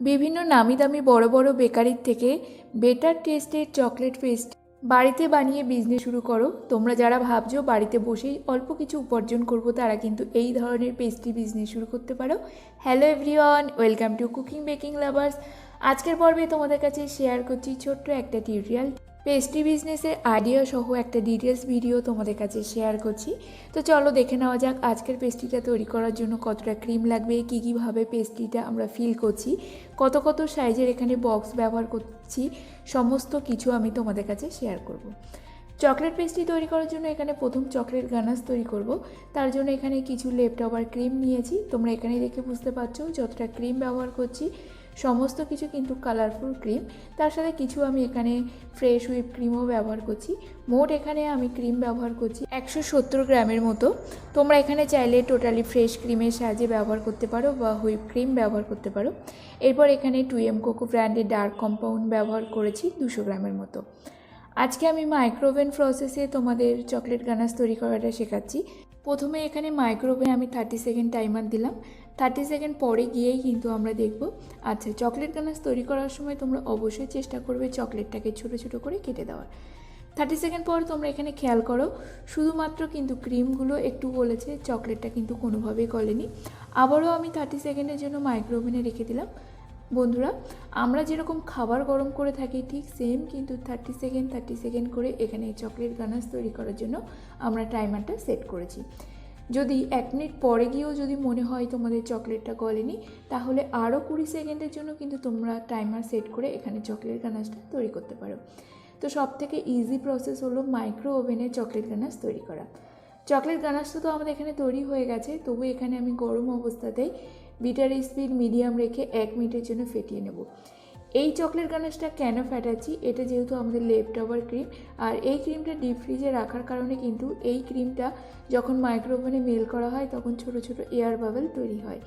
বিভিন্ন নামি দামি বড় বড় বেকারির থেকে বেটার টেস্টের চকলেট পেস্ট বাড়িতে বানিয়ে বিজনেস শুরু করো। তোমরা যারা ভাবছ বাড়িতে বসেই অল্প কিছু উপার্জন করব, তারা কিন্তু এই ধরনের পেস্ট্রি বিজনেস শুরু করতে পারো। Hello everyone welcome to cooking baking lovers আজকের পর্বে তোমাদের কাছে শেয়ার করছি ছোট্ট একটা টিউটোরিয়াল পেস্ট্রি বিজনেসের আইডিয়া সহ একটা ডিটেলস ভিডিও তোমাদের কাছে শেয়ার করছি। তো চলো দেখে নেওয়া যাক আজকের পেস্ট্রিটা তৈরি করার জন্য কতটা ক্রিম লাগবে, কী কীভাবে পেস্ট্রিটা আমরা ফিল করছি, কত কত সাইজের এখানে বক্স ব্যবহার করছি, সমস্ত কিছু আমি তোমাদের কাছে শেয়ার করব। চকলেট পেস্ট্রি তৈরি করার জন্য এখানে প্রথম চকলেট গানাস তৈরি করব। তার জন্য এখানে কিছু লেফট ওভার ক্রিম নিয়েছি। তোমরা এখানে দেখে বুঝতে পারছ যতটা ক্রিম ব্যবহার করছি। সমস্ত কিছু কিন্তু কালারফুল ক্রিম তার সাথে কিছু আমি এখানে ফ্রেশ হুইপ ক্রিমও ব্যবহার করছি। মোট এখানে আমি ক্রিম ব্যবহার করছি একশো সত্তর গ্রামের মতো। তোমরা এখানে চাইলে টোটালি ফ্রেশ ক্রিমের সাহায্যে ব্যবহার করতে পারো বা হুইপ ক্রিম ব্যবহার করতে পারো। এরপর এখানে টু এম কোকো ব্র্যান্ডের ডার্ক কম্পাউন্ড ব্যবহার করেছি দুশো গ্রামের মতো। আজকে আমি মাইক্রোওভেন প্রসেসে তোমাদের চকলেট গানাস তৈরি করাটা শেখাচ্ছি। প্রথমে এখানে মাইক্রোওভেন আমি থার্টি সেকেন্ড টাইমার দিলাম। থার্টি সেকেন্ড পরে গিয়েই কিন্তু আমরা দেখব। আচ্ছা চকলেট গানাস তৈরি করার সময় তোমরা অবশ্যই চেষ্টা করবে চকলেটটাকে ছোটো ছোটো করে কেটে দেওয়ার। থার্টি সেকেন্ড পর তোমরা এখানে খেয়াল করো, শুধুমাত্র কিন্তু ক্রিমগুলো একটু বলেছে চকলেটটা কিন্তু কোনোভাবেই গলেনি। আবারও আমি থার্টি সেকেন্ডের জন্য মাইক্রোওভেনে রেখে দিলাম। বন্ধুরা, আমরা যেরকম খাবার গরম করে থাকি, ঠিক সেম কিন্তু থার্টি সেকেন্ড থার্টি সেকেন্ড করে এখানে চকলেট গানাস তৈরি করার জন্য আমরা টাইমারটা সেট করেছি। যদি এক মিনিট পরে গিয়েও যদি মনে হয় তোমাদের চকলেটটা গলেনি, তাহলে আরও কুড়ি সেকেন্ডের জন্য কিন্তু তোমরা টাইমার সেট করে এখানে চকলেট গানাসটা তৈরি করতে পারো। তো সব থেকে ইজি প্রসেস হলো মাইক্রো ওভেনে চকলেট গানাস তৈরি করা। চকলেট গানাসটা তো আমাদের এখানে তৈরি হয়ে গেছে, তবু এখানে আমি গরম অবস্থাতেই বিটার স্পিড মিডিয়াম রেখে এক মিনিটের জন্য ফেটিয়ে নেব। এই চকলেট গানাসটা কেন ফাটাচ্ছি? এটা যেহেতু আমাদের লেফট ওভার ক্রিম আর এই ক্রিমটা ডিপ ফ্রিজে রাখার কারণে কিন্তু এই ক্রিমটা যখন মাইক্রোওভেনে মেল করা হয়, তখন ছোট ছোট এয়ার বাবেল তৈরি হয়।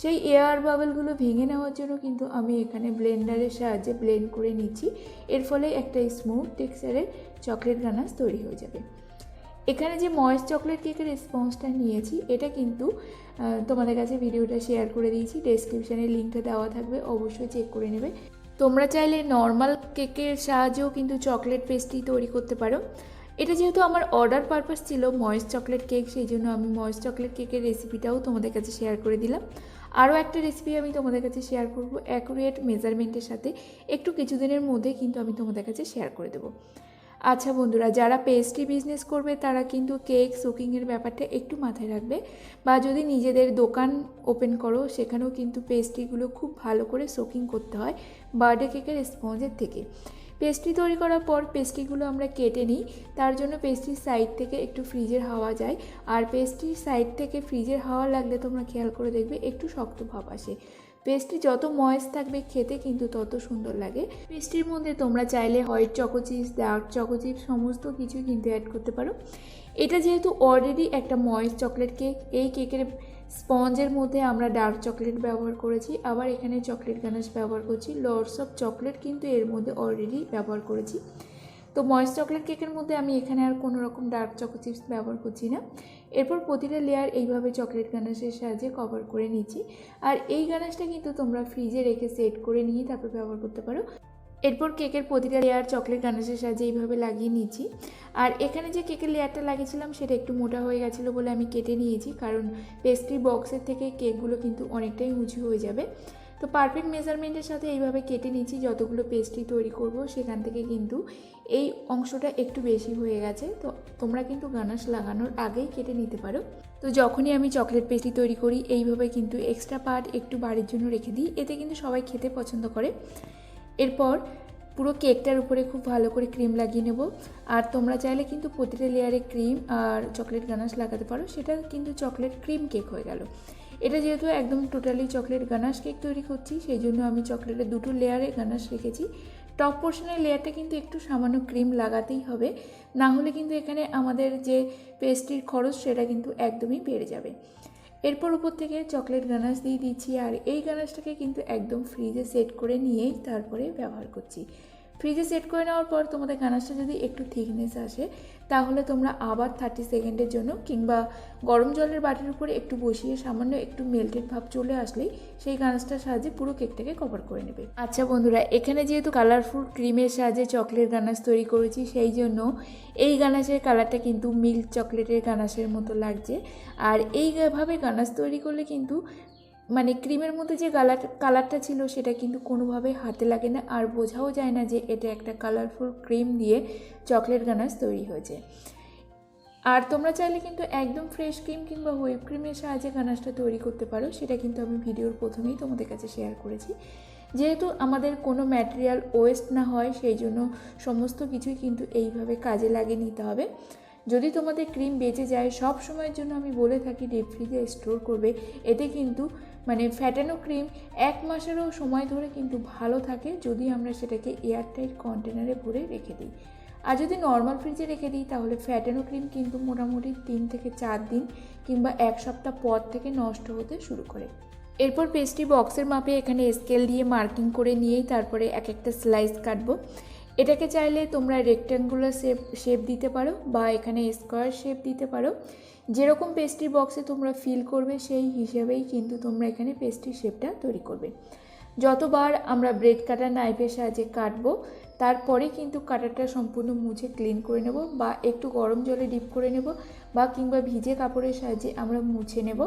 সেই এয়ার বাবেলগুলো ভেঙে নেওয়ার জন্য কিন্তু আমি এখানে ব্লেন্ডারের সাহায্যে ব্লেন্ড করে নিচ্ছি। এর ফলে একটা স্মুথ টেক্সচারের চকলেট গানাস তৈরি হয়ে যাবে। এখানে যে ময়েস চকলেট কেকের রেসপন্সটা নিয়েছি, এটা কিন্তু তোমাদের কাছে ভিডিওটা শেয়ার করে দিয়েছি। ডেসক্রিপশানে লিঙ্কটা দেওয়া থাকবে, অবশ্যই চেক করে নেবে। তোমরা চাইলে নর্মাল কেকের সাহায্যেও কিন্তু চকলেট পেস্ট্রি তৈরি করতে পারো। এটা যেহেতু আমার অর্ডার পারপাস ছিল ময়েস চকলেট কেক সেই জন্য আমি ময়েস চকলেট কেকের রেসিপিটাও তোমাদের কাছে শেয়ার করে দিলাম। আরও একটা রেসিপি আমি তোমাদের কাছে শেয়ার করব অ্যাকুরেট মেজারমেন্টের সাথে। একটু কিছুদিনের মধ্যে কিন্তু আমি তোমাদের কাছে শেয়ার করে দেবো। আচ্ছা বন্ধুরা, যারা পেস্ট্রি বিজনেস করবে, তারা কিন্তু কেক সুকিংয়ের ব্যাপারটা একটু মাথায় রাখবে। বা যদি নিজেদের দোকান ওপেন করো, সেখানেও কিন্তু পেস্ট্রিগুলো খুব ভালো করে সোকিং করতে হয় বার্থডে কেকের স্পঞ্জের থেকে। পেস্ট্রি তৈরি করার পর পেস্ট্রিগুলো আমরা কেটে নিই। তার জন্য পেস্ট্রির সাইড থেকে একটু ফ্রিজের হাওয়া যায়। আর পেস্ট্রির সাইড থেকে ফ্রিজের হাওয়া লাগলে তোমরা খেয়াল করে দেখবে, একটু শক্ত ভাব আসে। পেস্ট্রি যত ময়েস থাকবে খেতে কিন্তু তত সুন্দর লাগে। পেস্ট্রির মধ্যে তোমরা চাইলে white choco chips, dark choco chips, সমস্ত কিছু কিন্তু অ্যাড করতে পারো। এটা যেহেতু অলরেডি একটা ময়েস চকলেট কেক, এই কেকের স্পঞ্জের মধ্যে আমরা ডার্ক চকলেট ব্যবহার করেছি, আবার এখানে চকলেট গানাশ ব্যবহার করছি, লর্ডস অফ চকলেট কিন্তু এর মধ্যে অলরেডি ব্যবহার করেছি। তো ময়েস চকলেট কেকের মধ্যে আমি এখানে আর কোনো রকম ডার্ক চকো চিপস ব্যবহার করছি না। এরপর প্রতিটা লেয়ার এইভাবে চকলেট গানাশের সাহায্যে কভার করে নিচ্ছি। আর এই গানাশটা কিন্তু তোমরা ফ্রিজে রেখে সেট করে নিয়ে তারপর ব্যবহার করতে পারো। এরপর কেকের প্রতিটা লেয়ার চকলেট গানাশের সাহায্যে এইভাবে লাগিয়ে নিচ্ছি। আর এখানে যে কেকের লেয়ারটা লাগিয়েছিলাম সেটা একটু মোটা হয়ে গেছিল বলে আমি কেটে নিয়েছি। কারণ পেস্ট্রি বক্সের থেকে কেকগুলো কিন্তু অনেকটাই উঁচু হয়ে যাবে। তো পারফেক্ট মেজারমেন্টের সাথে এইভাবে কেটে নিচ্ছি যতগুলো পেস্ট্রি তৈরি করব সেখান থেকে কিন্তু এই অংশটা একটু বেশি হয়ে গেছে। তো তোমরা কিন্তু গানাশ লাগানোর আগেই কেটে নিতে পারো। তো যখনই আমি চকলেট পেস্ট্রি তৈরি করি, এইভাবে কিন্তু এক্সট্রা পার্ট একটু বাড়ির জন্য রেখে দিই। এতে কিন্তু সবাই খেতে পছন্দ করে। এরপর পুরো কেকটার উপরে খুব ভালো করে ক্রিম লাগিয়ে নেব। আর তোমরা চাইলে কিন্তু প্রতিটা লেয়ারে ক্রিম আর চকলেট গানাশ লাগাতে পারো। সেটা কিন্তু চকলেট ক্রিম কেক হয়ে গেল। এটা যেহেতু একদম টোটালি চকলেট গানাশ কেক তৈরি করছি সেই জন্য আমি চকলেটের দুটো লেয়ারে গানাশ রেখেছি। টপ পোর্শনের লেয়ারটা কিন্তু একটু সামান্য ক্রিম লাগাতেই হবে, না হলে কিন্তু এখানে আমাদের যে পেস্ট্রির খরচ সেটা কিন্তু একদমই বেড়ে যাবে। এরপর উপর থেকে চকলেট গানাশ দিয়ে দিচ্ছি, আর এই গানাশটাকে কিন্তু একদম ফ্রিজে সেট করে নিয়েই তারপরে ব্যবহার করছি। ফ্রিজে সেট করে নেওয়ার পর তোমাদের গানাশটা যদি একটু থিকনেস আসে, তাহলে তোমরা আবার থার্টি সেকেন্ডের জন্য কিংবা গরম জলের বাটির উপরে একটু বসিয়ে সামান্য একটু মেল্টেড ভাব চলে আসলেই সেই গানাশটার সাহায্যে পুরো কেকটাকে কভার করে নেবে। আচ্ছা বন্ধুরা, এখানে যেহেতু কালারফুল ক্রিমের সাহায্যে চকলেট গানাশ তৈরি করেছি, সেই জন্য এই গানাসের কালারটা কিন্তু মিল্ক চকলেটের গানাসের মতো লাগছে। আর এইভাবে গানাশ তৈরি করলে কিন্তু মানে ক্রিমের মধ্যে যে কালার, কালারটা ছিল সেটা কিন্তু কোনোভাবে হাতে লাগে না। আর বোঝাও যায় না যে এটা একটা কালারফুল ক্রিম দিয়ে চকলেট গানাশ তৈরি হয়েছে। আর তোমরা চাইলে কিন্তু একদম ফ্রেশ ক্রিম কিংবা হুইপ ক্রিমের সাহায্যে গানাশটা তৈরি করতে পারো। সেটা কিন্তু আমি ভিডিওর প্রথমেই তোমাদের কাছে শেয়ার করেছি। যেহেতু আমাদের কোনো ম্যাটেরিয়াল ওয়েস্ট না হয়, সেই জন্য সমস্ত কিছুই কিন্তু এইভাবে কাজে লাগিয়ে নিতে হবে। যদি তোমাদের ক্রিম বেঁচে যায় সব সময়ের জন্য আমি বলে থাকি ডিপ ফ্রিজে স্টোর করবে। এতে কিন্তু মানে ফ্যাটানো ক্রিম এক মাসেরও সময় ধরে কিন্তু ভালো থাকে যদি আমরা সেটাকে এয়ারটাইট কন্টেনারে ভরে রেখে দিই। আর যদি নর্মাল ফ্রিজে রেখে দিই, তাহলে ফ্যাটানো ক্রিম কিন্তু মোটামুটি তিন থেকে চার দিন কিংবা এক সপ্তাহ পর থেকে নষ্ট হতে শুরু করে। এরপর পেস্ট্রি বক্সের মাপে এখানে স্কেল দিয়ে মার্কিং করে নিয়েই তারপরে এক একটা স্লাইস কাটবো। এটাকে চাইলে তোমরা রেক্ট্যাঙ্গুলার শেপ শেপ দিতে পারো বা এখানে স্কোয়ার শেপ দিতে পারো। যেরকম পেস্ট্রি বক্সে তোমরা ফিল করবে, সেই হিসেবেই কিন্তু তোমরা এখানে পেস্ট্রি শেপটা তৈরি করবে। যতবার আমরা ব্রেড কাটার নাইফের সাহায্যে কাটবো, তারপরে কিন্তু কাটারটা সম্পূর্ণ মুছে ক্লিন করে নেব বা একটু গরম জলে ডিপ করে নেব বা কিংবা ভিজে কাপড়ের সাহায্যে আমরা মুছে নেব।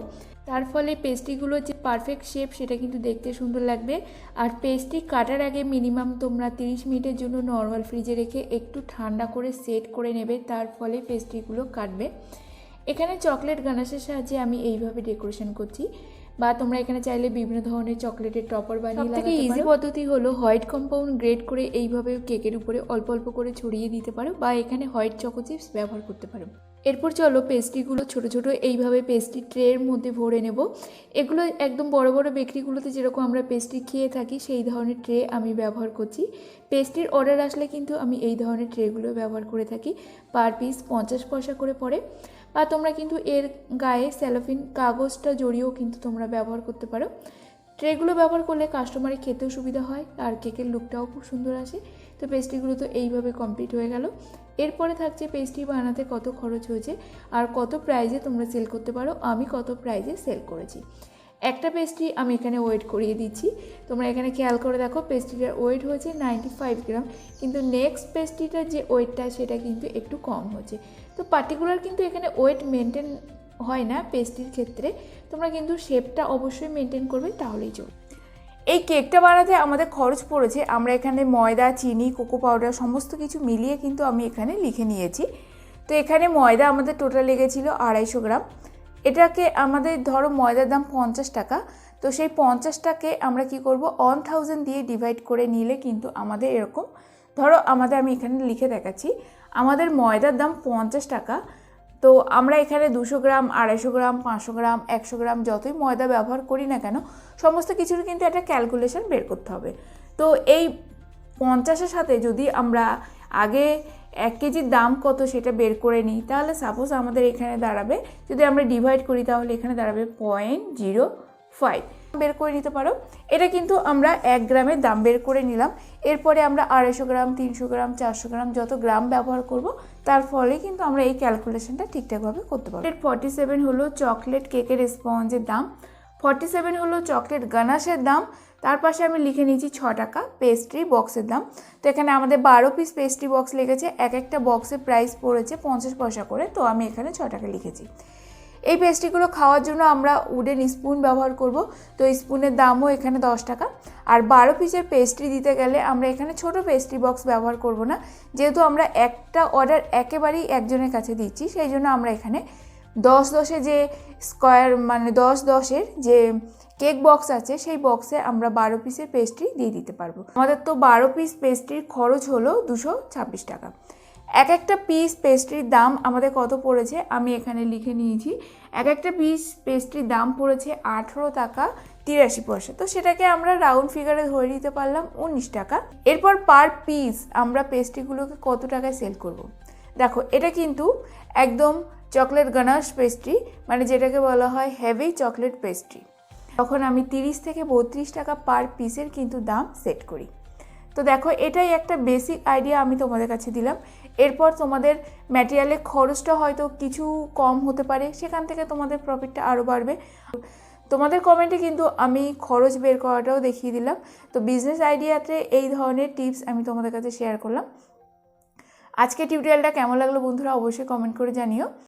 তার ফলে পেস্ট্রিগুলোর যে পারফেক্ট শেপ সেটা কিন্তু দেখতে সুন্দর লাগবে। আর পেস্ট্রি কাটার আগে মিনিমাম তোমরা 30 মিনিটের জন্য নর্মাল ফ্রিজে রেখে একটু ঠান্ডা করে সেট করে নেবে, তার ফলে পেস্ট্রিগুলো কাটবে। এখানে চকলেট গানাশের সাহায্যে আমি এইভাবে ডেকোরেশন করছি। বা তোমরা এখানে চাইলে বিভিন্ন ধরনের চকলেটের টপার বানিয়ে লাগাতে পারো। ইজি পদ্ধতি হলো হোয়াইট কম্পাউন্ড গ্রেড করে এইভাবে কেকের উপরে অল্প অল্প করে ছড়িয়ে দিতে পারো বা এখানে হোয়াইট চকো চিপস ব্যবহার করতে পারো। এরপর চলো পেস্ট্রিগুলো ছোট ছোট এইভাবে পেস্ট্রি ট্রের মধ্যে ভরে নেব। এগুলো একদম বড় বড় বেকরিগুলোতে যেরকম আমরা পেস্ট্রি খেয়ে থাকি সেই ধরনের ট্রে আমি ব্যবহার করছি। পেস্ট্রির অর্ডার আসলে কিন্তু আমি এই ধরনের ট্রেগুলো ব্যবহার করে থাকি। পার পিস পঞ্চাশ পয়সা করে পড়ে। বা তোমরা কিন্তু এর গায়ে স্যালোফিন কাগজটা জড়িয়েও কিন্তু তোমরা ব্যবহার করতে পারো। ট্রেগুলো ব্যবহার করলে কাস্টমারের খেতেও সুবিধা হয় আর কেকের লুকটাও খুব সুন্দর আসে। তো পেস্ট্রিগুলো তো এইভাবে কমপ্লিট হয়ে গেল। এরপরে থাকছে পেস্ট্রি বানাতে কত খরচ হয়েছে আর কত প্রাইজে তোমরা সেল করতে পারো, আমি কত প্রাইজে সেল করেছি। একটা পেস্ট্রি আমি এখানে ওয়েট করিয়ে দিচ্ছি। তোমরা এখানে খেয়াল করে দেখো পেস্ট্রিটার ওয়েট হয়েছে নাইনটি ফাইভ গ্রাম কিন্তু নেক্সট পেস্ট্রিটার যে ওয়েটটা সেটা কিন্তু একটু কম হচ্ছে। তো পার্টিকুলার কিন্তু এখানে ওয়েট মেনটেন হয় না পেস্ট্রির ক্ষেত্রে, তোমরা কিন্তু শেপটা অবশ্যই মেনটেন করবে, তাহলেই চলবে। এই কেকটা বানাতে আমাদের খরচ পড়েছে, আমরা এখানে ময়দা, চিনি কোকো পাউডার সমস্ত কিছু মিলিয়ে কিন্তু আমি এখানে লিখে নিয়েছি। তো এখানে ময়দা আমাদের টোটাল লেগেছিল আড়াইশো গ্রাম এটাকে আমাদের ধরো ময়দার দাম পঞ্চাশ টাকা, তো সেই পঞ্চাশটাকে আমরা কি করব? ওয়ান থাউজেন্ড দিয়ে ডিভাইড করে নিলে কিন্তু আমাদের এরকম, ধরো আমাদের আমি এখানে লিখে দেখাচ্ছি, আমাদের ময়দার দাম পঞ্চাশ টাকা, তো আমরা এখানে দুশো গ্রাম, আড়াইশো গ্রাম, পাঁচশো গ্রাম, একশো গ্রাম যতই ময়দা ব্যবহার করি না কেন, সমস্ত কিছুর কিন্তু একটা ক্যালকুলেশন বের করতে হবে। তো এই পঞ্চাশের সাথে যদি আমরা আগে এক কেজির দাম কত সেটা বের করে নিই। তাহলে সাপোজ আমাদের এখানে দাঁড়াবে, যদি আমরা ডিভাইড করি তাহলে এখানে দাঁড়াবে পয়েন্ট জিরো ফাইভ বের করে নিতে পারো। এটা কিন্তু আমরা এক গ্রামের দাম বের করে নিলাম। এরপরে আমরা আড়াইশো গ্রাম, তিনশো গ্রাম, চারশো গ্রাম যত গ্রাম ব্যবহার করব, তার ফলে কিন্তু আমরা এই ক্যালকুলেশনটা ঠিকঠাকভাবে করতে পারব। ফর্টি সেভেন হলো চকলেট কেকের স্পঞ্জের দাম। ফর্টি সেভেন হলো চকলেট গানাশের দাম। তার পাশে আমি লিখে নিয়েছি ছ টাকা পেস্ট্রি বক্সের দাম। তো এখানে আমাদের বারো পিস পেস্ট্রি বক্স লেগেছে, এক একটা বক্সের প্রাইস পড়েছে পঞ্চাশ পয়সা করে, তো আমি এখানে ছ টাকা লিখেছি। এই পেস্ট্রিগুলো খাওয়ার জন্য আমরা উডেন স্পুন ব্যবহার করব, তো স্পুনের দামও এখানে দশ টাকা। আর বারো পিসের পেস্ট্রি দিতে গেলে আমরা এখানে ছোট পেস্ট্রি বক্স ব্যবহার করব না, যেহেতু আমরা একটা অর্ডার একেবারেই একজনের কাছে দিচ্ছি, সেই জন্য আমরা এখানে দশ দশে যে স্কোয়ার মানে দশ দশের যে কেক বক্স আছে, সেই বক্সে আমরা বারো পিসের পেস্ট্রি দিয়ে দিতে পারব। আমাদের তো বারো পিস পেস্ট্রির খরচ হলো দুশো ছাব্বিশ টাকা। এক একটা পিস পেস্ট্রির দাম আমাদের কত পড়েছে, আমি এখানে লিখে নিয়েছি। এক একটা পিস পেস্ট্রির দাম পড়েছে আঠেরো টাকা তিরাশি পয়সা। তো সেটাকে আমরা রাউন্ড ফিগারে ধরে নিতে পারলাম উনিশ টাকা। এরপর পার পিস আমরা পেস্ট্রিগুলোকে কত টাকায় সেল করব। দেখো, এটা কিন্তু একদম চকলেট গানাশ পেস্ট্রি মানে যেটাকে বলা হয় হেভি চকলেট পেস্ট্রি। তখন আমি তিরিশ থেকে বত্রিশ টাকা পার পিসের কিন্তু দাম সেট করি। তো দেখো, এটাই একটা বেসিক আইডিয়া আমি তোমাদের কাছে দিলাম। এরপর তোমাদের ম্যাটেরিয়ালের খরচটা হয়তো কিছু কম হতে পারে, সেখান থেকে তোমাদের প্রফিটটা আরও বাড়বে। তোমাদের কমেন্টে কিন্তু আমি খরচ বের করাটাও দেখিয়ে দিলাম। তো বিজনেস আইডিয়াতে এই ধরনের টিপস আমি তোমাদের কাছে শেয়ার করলাম। আজকে টিউটোরিয়ালটা কেমন লাগল বন্ধুরা, অবশ্যই কমেন্ট করে জানিও।